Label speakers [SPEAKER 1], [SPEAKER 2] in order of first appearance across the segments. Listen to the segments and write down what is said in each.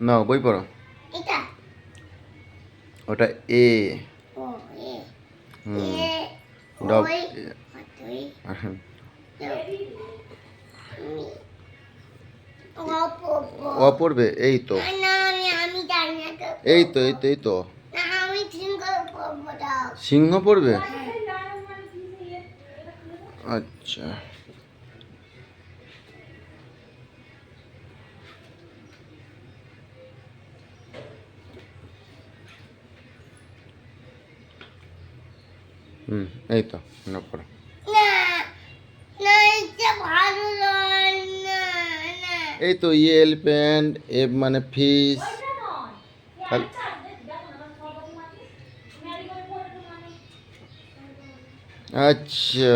[SPEAKER 1] না বই পড়ো।
[SPEAKER 2] এটা?
[SPEAKER 1] ওটা এ।
[SPEAKER 2] ও এ।
[SPEAKER 1] হুম।
[SPEAKER 2] এ
[SPEAKER 1] ডব
[SPEAKER 2] ও
[SPEAKER 1] পড়বে এই তো।
[SPEAKER 2] আমি আমি জানি না তো।
[SPEAKER 1] এই তো এই তো এই তো।
[SPEAKER 2] আমি সিংহ পড়ব
[SPEAKER 1] সিংহ পড়বে? আচ্ছা। হুম এই তো না পড়ো এই তো ই এলিফ্যান্ট এফ মানে ফিশ আচ্ছা।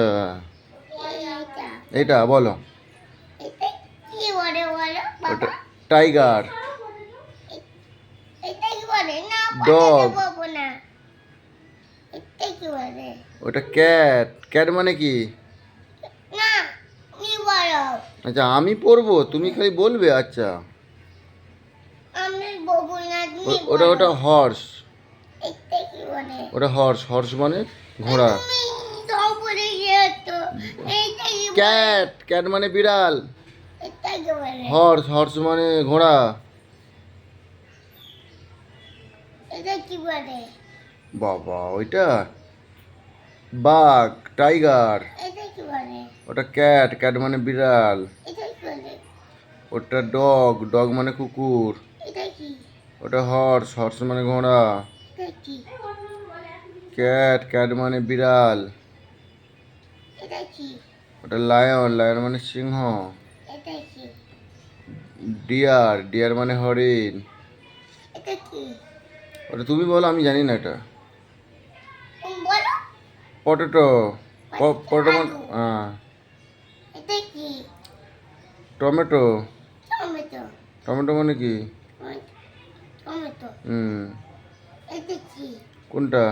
[SPEAKER 2] এইটা।
[SPEAKER 1] এটা বলো টাইগার।
[SPEAKER 2] এটা
[SPEAKER 1] ওটা ক্যাট ক্যাট মানে কি? আচ্ছা আমি পড়ব তুমি খালি বলবে আচ্ছা। ওটা ওটা হর্স ওটা হর্স হর্স মানে ঘোড়া? ক্যাট ক্যাট মানে বিড়াল। হর্স হর্স মানে ঘোড়া। বাবা ওইটা? বাঘ টাইগার। ওটা ক্যাট ক্যাট মানে বিড়াল। ওটা ডগ ডগ মানে কুকুর। ওটা হর্স হর্স মানে ঘোড়া। ক্যাট ক্যাট মানে বিড়াল। ওটা লায়ন লায়ন মানে সিংহ। ডিয়ার ডিয়ার মানে হরিণ। ওটা তুমি বলো আমি জানি না এটা। পটেটো পটেটো হ্যাঁ
[SPEAKER 2] এটা কি
[SPEAKER 1] টমেটো
[SPEAKER 2] টমেটো
[SPEAKER 1] টমেটো মানে কি?
[SPEAKER 2] টমেটো
[SPEAKER 1] হুম
[SPEAKER 2] এটা কি
[SPEAKER 1] কোনটা?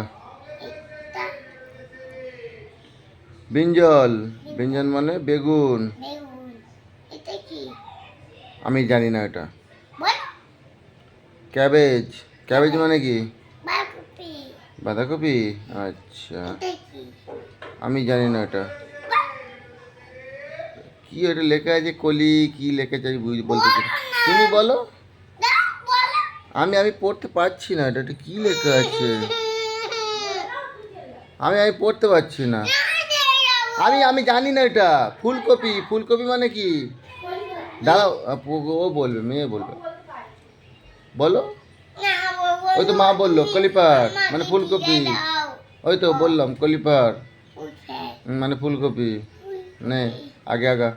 [SPEAKER 2] বিঞ্জল
[SPEAKER 1] ব্রিঞ্জল মানে বেগুন। আমি জানি না এটা। ক্যাবেজ ক্যাবেজ মানে কি?
[SPEAKER 2] বাঁধাকপি?
[SPEAKER 1] আচ্ছা। আমি জানি না এটা। কি ওটা লেখা আছে? কলি? কি লেখা আছে? বলতে তুমি বলো। আমি আমি পড়তে পারছি না এটা। কি লেখা আছে? আমি আমি পড়তে পারছি না। আমি আমি জানি না এটা। ফুলকপি। ফুলকপি মানে কি? দাঁড়াও ও- বলবে, মেয়ে বলবে। বলো। ওই তো মা বলল কলিপার মানে ফুলকপি। ওই তো বললাম কলিপার। মানে ফুলকপি। নে আগে আগা।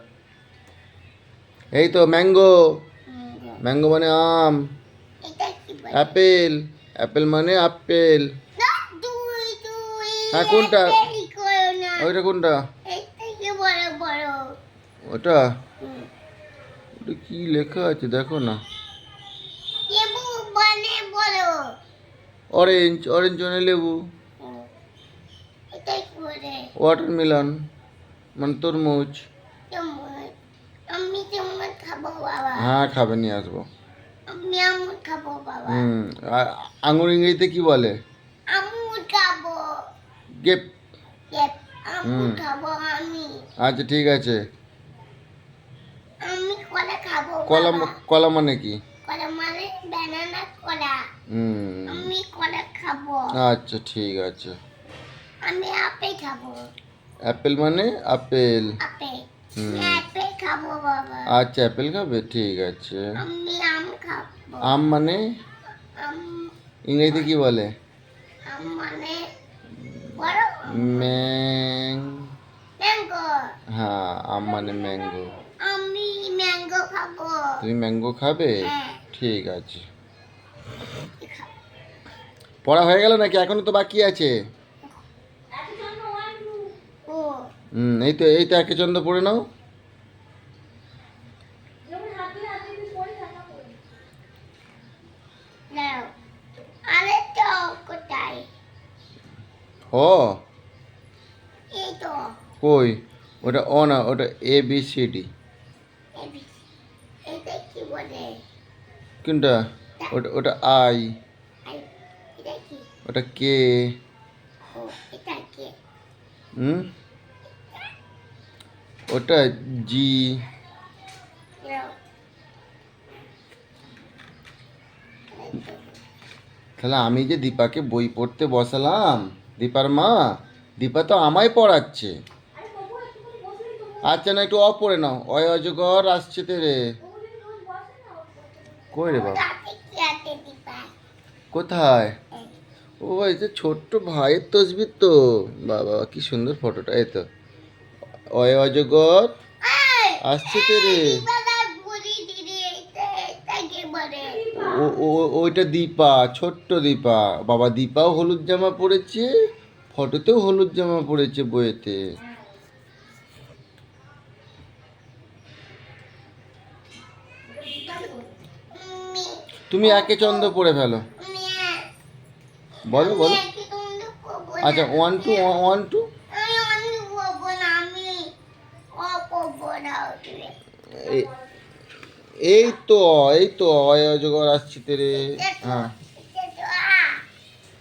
[SPEAKER 1] এই তো ম্যাঙ্গো। ম্যাঙ্গো মানে আম। অ্যাপেল। অ্যাপেল মানে আপেল। হ্যাঁ, কোনটা? ওইটা কোনটা? ওটা? ওটা কি লেখা আছে? দেখো না
[SPEAKER 2] লেবু বলে বলো
[SPEAKER 1] অরেঞ্জ অরেঞ্জ মানে লেবু। ওয়াটারমেলন মানে তরমুজ। হ্যাঁ খাবে নিয়ে আসব। হুম আর আঙুর ইংরেজিতে কি বলে? গেপ। হুম। আচ্ছা ঠিক আছে।
[SPEAKER 2] কলা
[SPEAKER 1] কলা মানে কি?
[SPEAKER 2] কলা মানে ব্যানানা কলা।
[SPEAKER 1] হুম। আচ্ছা ঠিক আছে
[SPEAKER 2] আমি আপেল খাব
[SPEAKER 1] অ্যাপেল মানে আপেল
[SPEAKER 2] আপেল
[SPEAKER 1] হুম।
[SPEAKER 2] আমি আপেল খাব বাবা
[SPEAKER 1] আচ্ছা অ্যাপেল খাবে ঠিক আছে
[SPEAKER 2] আমি আম খাব
[SPEAKER 1] আম মানে
[SPEAKER 2] আম
[SPEAKER 1] ইংরেজিতে কি বলে
[SPEAKER 2] আম মানে বড়
[SPEAKER 1] ম্যাং
[SPEAKER 2] ম্যাঙ্গো
[SPEAKER 1] হ্যাঁ আম মানে ম্যাঙ্গো
[SPEAKER 2] আমি ম্যাঙ্গো খাব
[SPEAKER 1] তুমি ম্যাঙ্গো খাবে
[SPEAKER 2] হ্যাঁ
[SPEAKER 1] ঠিক আছে পড়া হয়ে গেল নাকি? এখনও তো বাকি আছে। হুম এই তো এই তো একে চন্দ্র পড়ে নাও। ও কই? ওটা ও না ওটা এ বি সি ডি। কোনটা? ওটা ওটা আই। ওটা কে? হুম? ওটা জি। তাহলে আমি যে দীপাকে বই পড়তে বসালাম দীপার মা দীপা তো আমায় পড়াচ্ছে। আচ্ছা না একটু অ পড়ে নাও। অয় অজগর আসছে তে রে। কই রে বাবা? কোথায়? ও এই যে ছোট্ট ভাইয়ের তসবির তো। বাবা কি সুন্দর ফটোটা এই তো। অয় অজগর আসছে তে রে? ওইটা দীপা ছোট্ট দীপা। বাবা দীপাও হলুদ জামা পরেছে ফটোতেও হলুদ জামা পরেছে বইয়েতে। তুমি একে চন্দ্র পড়ে ফেলো। বলো বলো। আচ্ছা ওয়ান টু ওয়ান টু
[SPEAKER 2] ও
[SPEAKER 1] এই তো এই তো অজগর আসছি তে রে। হ্যাঁ।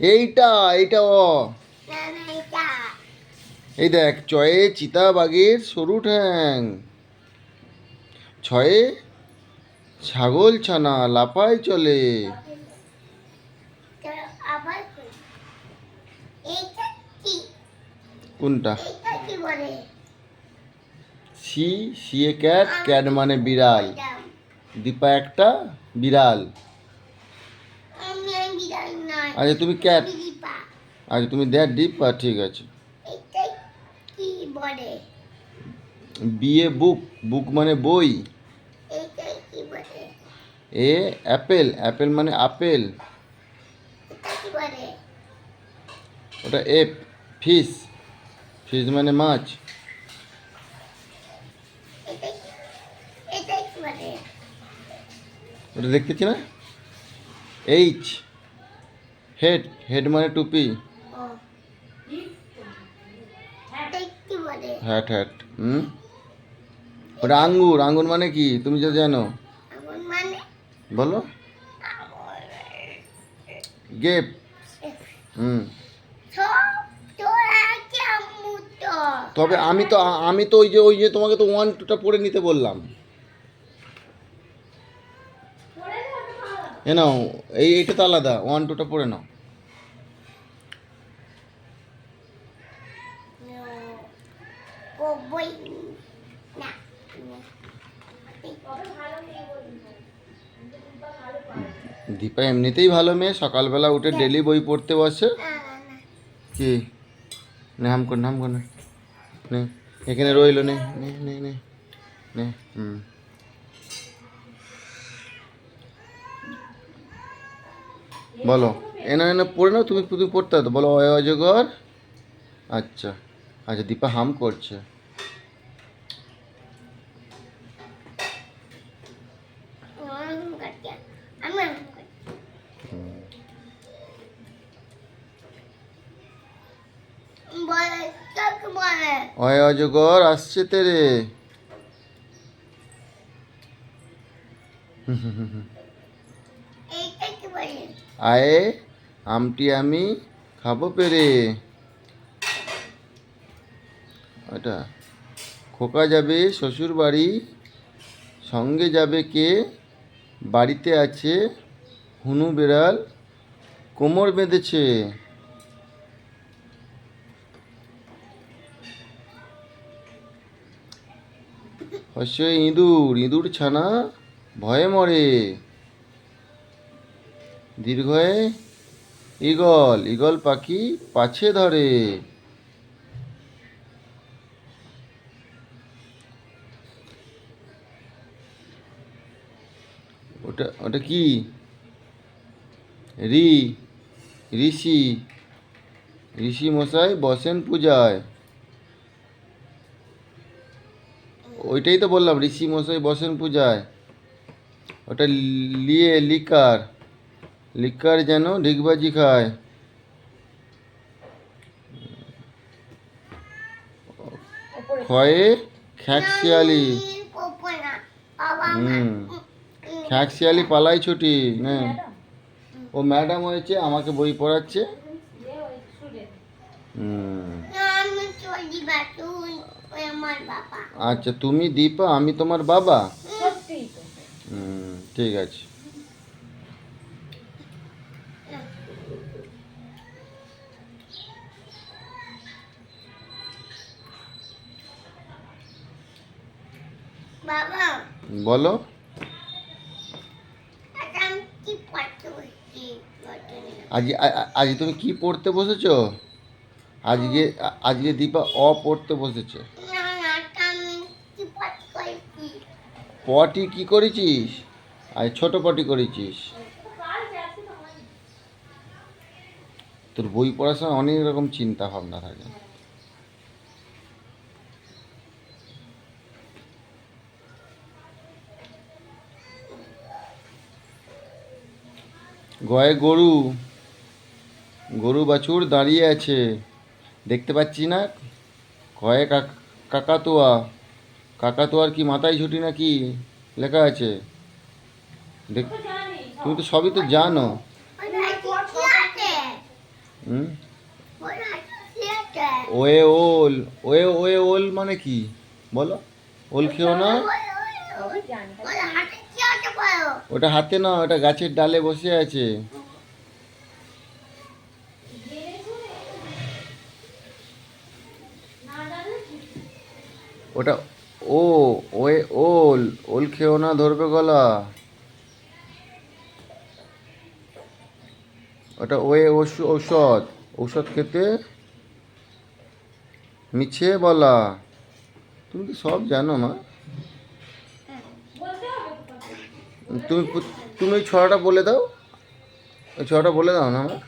[SPEAKER 1] এইটা এইটা অ
[SPEAKER 2] এটা
[SPEAKER 1] এই দেখ চয়ে চিতা বাঘের সরু ঠ্যাং। ছয়ে ছাগল ছানা লাফায় চলে
[SPEAKER 2] তো আবার করি। এইটা কি
[SPEAKER 1] কোনটা?
[SPEAKER 2] C
[SPEAKER 1] C A cat cat মানে বিড়াল। দীপা একটা বিড়াল। আচ্ছা তুমি ক্যাট আচ্ছা তুমি দেখ দীপা ঠিক আছে। বিয়ে বুক বুক মানে বই। এ অ্যাপেল অ্যাপেল মানে আপেল। ওটা এফ ফিশ ফিশ মানে মাছ
[SPEAKER 2] এটা এটা কি বলে
[SPEAKER 1] ওটা দেখতেছি না এইচ হেড হেড মানে টুপি।
[SPEAKER 2] ও এটা কি বলে
[SPEAKER 1] হ্যাট হ্যাট হুম? ওটা আঙ্গুর আঙ্গুর মানে কি? তুমি তো জানো।
[SPEAKER 2] আমার মানে
[SPEAKER 1] বলো। গেপ হুম।
[SPEAKER 2] সব তোরা কেমন তো
[SPEAKER 1] তবে আমি তো আমি তো ওই যে ওই যে তোমাকে তো ওয়ান টুটা পড়ে নিতে বললাম। এ নাও এই এইটা তো আলাদা ওয়ান টুটা পড়ে নাও। দীপা এমনিতেই ভালো মেয়ে সকালবেলা উঠে ডেলি বই পড়তে বসে। কি নে হাম কর নাম কর নে। নে, এখানে রইল, নে নে নে নে নে, হুম। বলো, এনা এনা পড়ে নাও, তুমি তুমি পড়তে তো। বলো, অজগর। আচ্ছা আচ্ছা দীপা হাম করছে। অয় অজগর আসছে তেরে। আয়ে, আমটি আমি খাব পেরে। ওটা খোকা যাবে শ্বশুর বাড়ি, সঙ্গে যাবে কে? বাড়িতে আছে, হুনু বেড়াল, কোমর বেঁধেছে। হচ্ছে ইঁদুর ইঁদুর ছানা, ভয়ে মরে। দীর্ঘয়ে ঈগল ঈগল পাখি পাছে ধরে। ওটা ওটা কি? রি, ঋষি ঋষি মশাই বসেন পূজায়। ওইটাই তো বললাম, ঋষি মশাই বসেন পূজায়। ওটা লিয়ে লিকার। লিকার যেন ঢিকবাজি খায়। ক্ষয়ে খ্যাকশিয়ালি। হুম, খ্যাকশিয়ালি পালাই ছুটি হ্যাঁ ও ম্যাডাম হয়েছে, আমাকে বই পড়াচ্ছে হুম
[SPEAKER 2] না আমি চলি বা তুই বাবা।
[SPEAKER 1] আচ্ছা তুমি দীপা আমি তোমার বাবা? হুম ঠিক আছে।
[SPEAKER 2] বাবা।
[SPEAKER 1] বলো।
[SPEAKER 2] আজ
[SPEAKER 1] আজ তুমি কি পড়তে বসেছো? আজকে আজকে দীপা অ পড়তে বসেছে
[SPEAKER 2] না না আজকে আমি কি পড়তে করেছি
[SPEAKER 1] পটি কি করেছিস? আর ছোট পটি করেছিস। তোর বই পড়ার সময় অনেক রকম চিন্তা ভাবনা থাকে। গয়ে গরু গরু বাছুর দাঁড়িয়ে আছে। দেখতে পাচ্ছি না? কয়ে কাক- কাকাতুয়া কাকাতুয়ার কি মাথায় ঝুটি নাকি? লেখা আছে। দেখ, তুমি তো সবই তো জানো। ওয়ে ওল, ওয়ে ওয়ে ওল মানে কি? বলো। ওল খেও না? ওটা হাতে না, ওটা গাছের ডালে বসে আছে। ওটা ও ওয়ে ওল ওল খেও না ধরবে গলা। ওটা ওয়ে ঔষধ ঔষধ খেতে মিছে বলা। তুমি তো সব জানো মা? তুমি তুমি ওই ছড়াটা বলে দাও। ওই ছড়াটা বলে দাও না আমার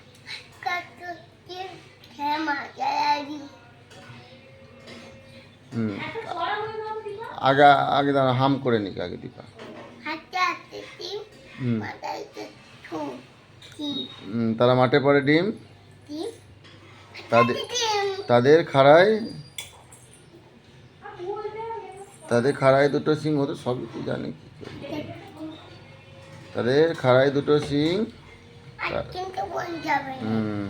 [SPEAKER 2] কি
[SPEAKER 1] হুম। আগে আগে দাঁড়া হাম করে নিক আগে দীপা। তারা মাঠে পরে ডিম। তাদের তাদের খাড়ায় তাদের খাড়ায় দুটো সিং হতো সবই তো জানি কি তাদের খাড়ায় দুটো সিং হুম।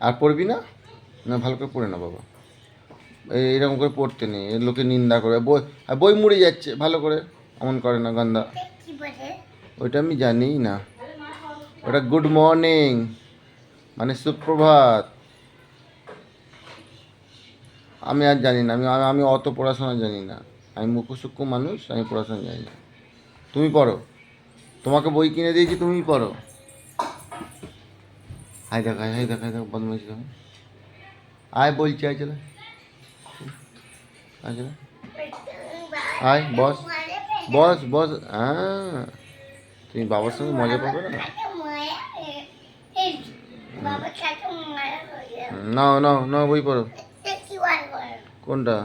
[SPEAKER 1] আর পড়বি না? না, ভালো করে পড়ে না বাবা। এরকম করে পড়তে নেই লোকে নিন্দা করে। বই, আর বই মুড়ে যাচ্ছে, ভালো করে। এমন করে না গন্ধা। ওইটা আমি জানিই না। ওটা গুড মর্নিং মানে সুপ্রভাত। আমি আর জানি না, আমি, আমি- অত পড়াশোনা জানি না। আমি মুখসুক্ষ মানুষ, আমি পড়াশোনা জানি না। তুমি পড়ো। তোমাকে বই কিনে দিয়েছি, তুমিই পড়ো। হাই দেখ হাই দেখ হাই দেখ বদমাইশ দেখো আয় বলছি আয় চলে। আয় চলে। আয় বস। বস বস হ্যাঁ। তুমি বাবার সঙ্গে মজা পাবে না? নাও নাও নাও বই পড়ো। কোনটা?